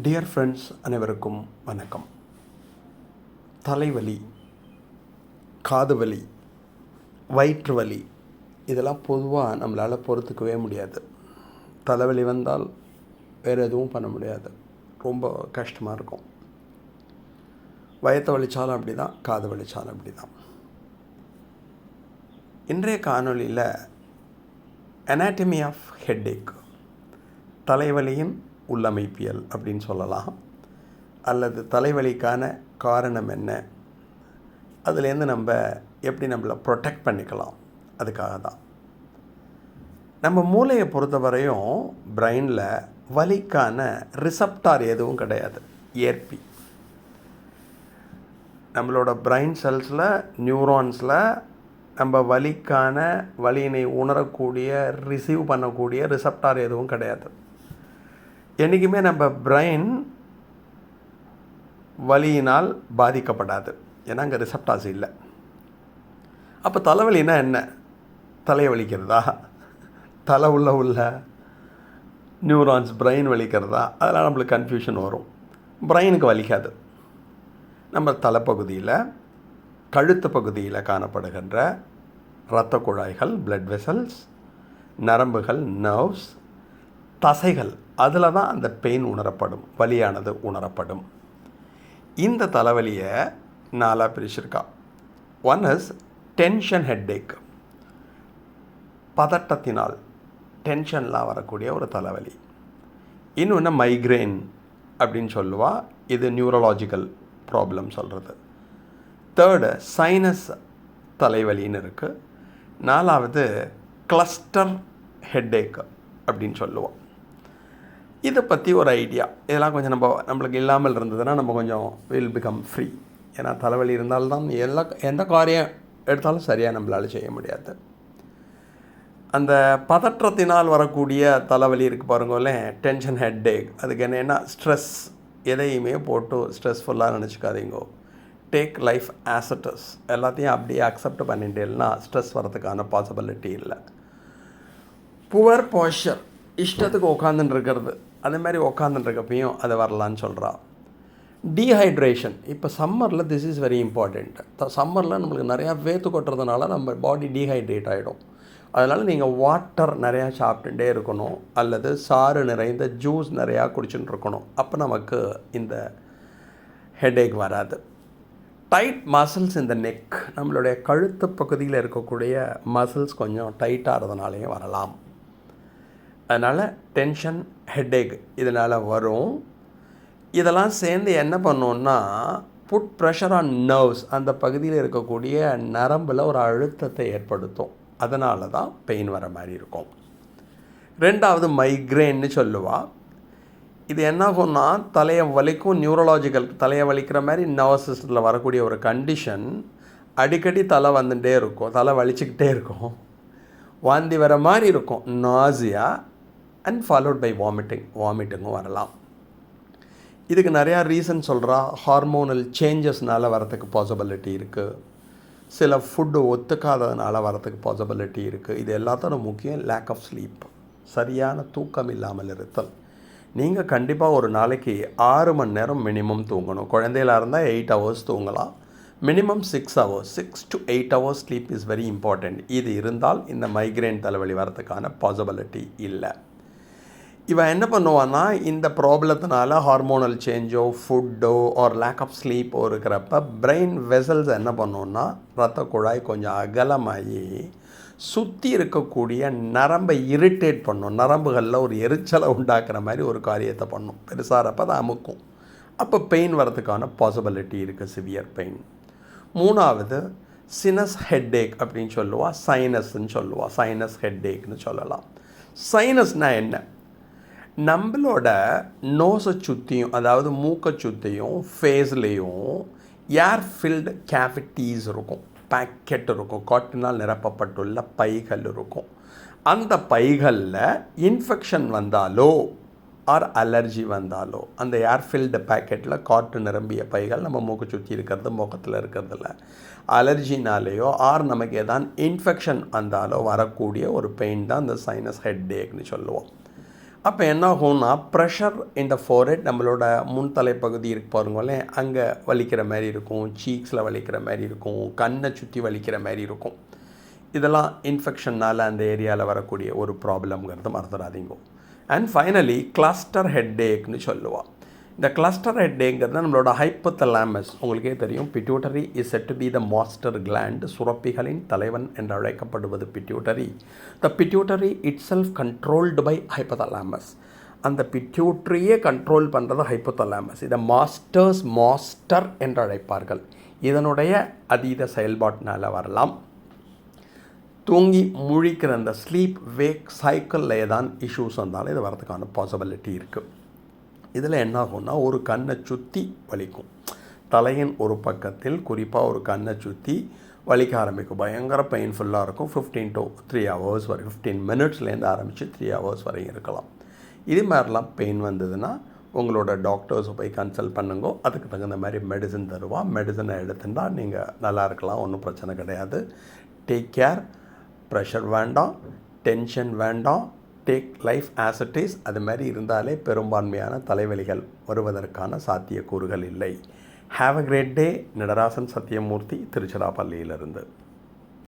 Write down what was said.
Dear friends அனைவருக்கும் வணக்கம். தலைவலி காது வலி வயிற்று வலி இதெல்லாம் பொதுவாக நம்மளால் பொறுத்துக்கவே முடியாது. தலைவலி வந்தால் வேறு எதுவும் பண்ண முடியாது. ரொம்ப கஷ்டமாக இருக்கும். வயத்தை வலிச்சாலும் அப்படி தான் காது வலிச்சாலும் அப்படி தான் இன்றைய காணொளியில் அனாட்டமி ஆஃப் ஹெட்டேக் தலைவலியின் உள்ளமைப்பியல் அப்படின்னு சொல்லலாம். அல்லது தலைவலிக்கான காரணம் என்ன? அதுலேருந்து நம்ம எப்படி நம்மளை ப்ரொடெக்ட் பண்ணிக்கலாம்? அதுக்காக தான். நம்ம மூளையை பொறுத்தவரையும் பிரெயினில் வலிக்கான ரிசப்டார் எதுவும் கிடையாது. ஏற்பி நம்மளோட பிரெயின் செல்ஸில் நியூரான்ஸில் நம்ம வலிக்கான வலியினை உணரக்கூடிய ரிசீவ் பண்ணக்கூடிய ரிசப்டார் எதுவும் கிடையாது. என்றைக்குமே நம்ம பிரெயின் வலியினால் பாதிக்கப்படாது. ஏன்னா அங்கே ரிசப்டாஸ் இல்லை. அப்போ தலைவலினா என்ன? தலையை வலிக்கிறதா? தலை உள்ள உள்ள நியூரான்ஸ் பிரெயின் வலிக்கிறதா? அதெல்லாம் நம்மளுக்கு கன்ஃபியூஷன் வரும். பிரெயினுக்கு வலிக்காது. நம்ம தலைப்பகுதியில் கழுத்து பகுதியில் காணப்படுகின்ற இரத்த குழாய்கள் பிளட் வெசல்ஸ் நரம்புகள் நர்வ்ஸ் தசைகள் அதில் தான் அந்த பெயின் உணரப்படும் வலியானது உணரப்படும். இந்த தலைவலியை நாலாக பிரிச்சிருக்கா. ஒன் இஸ் டென்ஷன் ஹெட்டேக் பதட்டத்தினால் டென்ஷன்லாம் வரக்கூடிய ஒரு தலைவலி. இன்னொன்று மைக்ரெயின் அப்படின்னு சொல்லுவா. இது நியூரலாஜிக்கல் ப்ராப்ளம் சொல்கிறது தேர்டு சைனஸ் தலைவலின்னு இருக்குது நாலாவது கிளஸ்டர் ஹெட்டேக் அப்படின்னு சொல்லுவோம் இதை பற்றி ஒரு ஐடியா இதெல்லாம் கொஞ்சம் நம்ம நம்மளுக்கு இல்லாமல் இருந்ததுன்னா நம்ம கொஞ்சம் வில் பிகம் ஃப்ரீ ஏன்னா தலைவலி இருந்தால்தான் எல்லா எந்த காரியம் எடுத்தாலும் சரியாக நம்மளால் செய்ய முடியாது. அந்த பதற்றத்தினால் வரக்கூடிய தலைவலி இருக்குது பாருங்களேன் டென்ஷன் ஹெட்டேக் அதுக்கு என்னென்னா ஸ்ட்ரெஸ் எதையுமே போட்டு ஸ்ட்ரெஸ்ஃபுல்லாக நினச்சிக்காதீங்கோ. டேக் லைஃப் ஆசட்டஸ் எல்லாத்தையும் அப்படியே அக்செப்ட் பண்ணிட்டேன்னா ஸ்ட்ரெஸ் வரதுக்கான பாசிபிலிட்டி இல்லை. புவர் போஷர் இஷ்டத்துக்கு உட்காந்துட்டு இருக்கிறது. அதே மாதிரி உக்காந்துட்டுருக்கப்பையும் அதை அது வரலான்னு சொல்கிறா டீஹைட்ரேஷன் இப்போ சம்மரில் திஸ் இஸ் வெரி இம்பார்ட்டண்ட் சம்மரில் நம்மளுக்கு நிறையா வேத்து கொட்டுறதுனால நம்ம பாடி டீஹைட்ரேட் ஆகிடும் அதனால் நீங்கள் வாட்டர் நிறையா சாப்பிட்டுட்டே இருக்கணும். அல்லது சாறு நிறைந்த ஜூஸ் நிறையா குடிச்சுட்டு இருக்கணும் அப்போ நமக்கு இந்த ஹெடேக் வராது. டைட் மசில்ஸ் இந்த நெக் நம்மளுடைய கழுத்து பகுதியில் இருக்கக்கூடிய மசில்ஸ் கொஞ்சம் டைட்டாகிறதுனாலையும் வரலாம். அதனால் டென்ஷன் ஹெட்டேக் இதனால் வரும். இதெல்லாம் சேர்ந்து என்ன பண்ணோன்னா புட் ப்ரெஷர் ஆன் நர்வ்ஸ் அந்த பகுதியில் இருக்கக்கூடிய நரம்பில் ஒரு அழுத்தத்தை ஏற்படுத்தும். அதனால தான் பெயின் வர மாதிரி இருக்கும். ரெண்டாவது மைக்ரேன்னு சொல்லுவாள் இது என்னாகும்னா தலையை வலிக்கும் நியூரலாஜிக்கல் தலையை வலிக்கிற மாதிரி நர்வஸ் சிஸ்டத்தில் வரக்கூடிய ஒரு கண்டிஷன் அடிக்கடி தலை வந்துட்டே இருக்கும். தலை வலிச்சுக்கிட்டே இருக்கும். வாந்தி வர மாதிரி இருக்கும். நாசியாக அண்ட் ஃபாலோட் பை வாமிட்டிங் வாமிட்டிங்கும் வரலாம். இதுக்கு நிறையா ரீசன் சொல்கிறா ஹார்மோனல் சேஞ்சஸ்னால் வரத்துக்கு பாசிபிலிட்டி இருக்குது சில ஃபுட்டு ஒத்துக்காததுனால வரத்துக்கு பாசிபிலிட்டி இருக்குது இது எல்லாத்தோட முக்கியம் லேக் ஆஃப் ஸ்லீப் சரியான தூக்கம் இல்லாமல் இருத்தல். நீங்கள் கண்டிப்பாக ஒரு நாளைக்கு ஆறு மணி நேரம் மினிமம் தூங்கணும். குழந்தையில இருந்தால் எயிட் ஹவர்ஸ் தூங்கலாம். Minimum six hours six to eight hours sleep is very important இது இருந்தால் இந்த மைக்ரைன் தலைவலி வரதுக்கான பாசிபிலிட்டி இல்லை. இவன் என்ன பண்ணுவான்னா இந்த ப்ராப்ளத்தினால ஹார்மோனல் சேஞ்சோ ஃபுட்டோ ஆர் லேக் ஆஃப் ஸ்லீப்போ இருக்கிறப்ப பிரெயின் வெசல்ஸ் என்ன பண்ணுன்னா ரத்த குழாய் கொஞ்சம் அகலமாகி சுற்றி இருக்கக்கூடிய நரம்பை இரிட்டேட் பண்ணும். நரம்புகளில் ஒரு எரிச்சலை உண்டாக்குற மாதிரி ஒரு காரியத்தை பண்ணும். பெருசாகிறப்ப அதை அமுக்கும். அப்போ பெயின் வரதுக்கான பாசிபிலிட்டி இருக்குது சிவியர் பெயின் மூணாவது சினஸ் ஹெட்டேக் அப்படின்னு சொல்லுவாள் சைனஸ்ன்னு சொல்லுவாள் சைனஸ் ஹெட்டேக்னு சொல்லலாம். சைனஸ்னால் என்ன? நம்மளோட நோஸை சுற்றியும் அதாவது மூக்கை சுற்றியும் ஃபேஸ்லேயும் ஏர் ஃபில்டு கேவிட்டிஸ் இருக்கும். பேக்கெட் இருக்கும். காட்டினால் நிரப்பப்பட்டுள்ள பைகள் இருக்கும். அந்த பைகளில் இன்ஃபெக்ஷன் வந்தாலோ ஆர் அலர்ஜி வந்தாலோ அந்த ஏர்ஃபில்டு பேக்கெட்டில் காற்று நிரம்பிய பைகள் நம்ம மூக்கு சுற்றி இருக்கிறது முகத்தில் இருக்கிறதுல. அலர்ஜினாலேயோ ஆர் நமக்கு ஏதான் இன்ஃபெக்ஷன் வந்தாலோ வரக்கூடிய ஒரு பெயின் தான் அந்த சைனஸ் ஹெட் ஏக்னு சொல்லுவோம். அப்போ என்ன ஆகும்னா ப்ரெஷர் இந்த ஃபோரெட் நம்மளோட முன்தலை பகுதி இருக்கு பாருங்களேன். அங்கே வலிக்கிற மாதிரி இருக்கும் சீக்ஸில் வலிக்கிற மாதிரி இருக்கும் கண்ணை சுற்றி வலிக்கிற மாதிரி இருக்கும். இதெல்லாம் இன்ஃபெக்ஷன்னால் அந்த ஏரியாவில் வரக்கூடிய ஒரு ப்ராப்ளம்ங்கிறது மறந்துடாதீங்க. அண்ட் ஃபைனலி கிளஸ்டர் ஹெட்டேக்னு சொல்லுவாள் இந்த கிளஸ்டர் ஹெட்டேங்கிறது நம்மளோட ஹைப்பத்தலாமஸ் உங்களுக்கே தெரியும். Pituitary is said to be the master gland சுரப்பிகளின் தலைவன் என்று அழைக்கப்படுவது pituitary the pituitary itself controlled by hypothalamus அந்த பிட்யூட்ரியே கண்ட்ரோல் பண்ணுறது ஹைப்போதலாமஸ் இதை மாஸ்டர்ஸ் மாஸ்டர் என்று அழைப்பார்கள். இதனுடைய அதீத செயல்பாட்டினால் வரலாம். தூங்கி முழிக்கிற அந்த ஸ்லீப் வேக் சைக்கிளில் தான் இஷ்யூஸ் வந்தாலும் இது வரதுக்கான பாசிபிலிட்டி இருக்குது இதில் என்னாகும்னா ஒரு கண்ணை சுற்றி வலிக்கும். தலையின் ஒரு பக்கத்தில் குறிப்பாக ஒரு கண்ணை சுற்றி வலிக்க ஆரம்பிக்கும். பயங்கர பெயின்ஃபுல்லாக இருக்கும். ஃபிஃப்டீன் டு த்ரீ ஹவர்ஸ் வரை ஃபிஃப்டீன் மினிட்ஸ்லேருந்து ஆரம்பித்து த்ரீ ஹவர்ஸ் வரையும் இருக்கலாம். இது மாதிரிலாம் பெயின் வந்ததுன்னா உங்களோட டாக்டர்ஸை போய் கன்சல்ட் பண்ணுங்க. அதுக்கு தகுந்த மாதிரி மெடிசன் தருவா. மெடிசனை எடுத்துட்டா நீங்கள் நல்லா இருக்கலாம். ஒன்றும் பிரச்சனை கிடையாது. டேக் கேர் ப்ரெஷர் வேண்டாம். டென்ஷன் வேண்டாம். Take life as it is அது மாதிரி இருந்தாலே பெரும்பான்மையான தலைவலிகள் வருவதற்கான சாத்தியக்கூறுகள் இல்லை. Have a great day Natarajan Sathyamoorthy திருச்சிராப்பள்ளியிலிருந்து.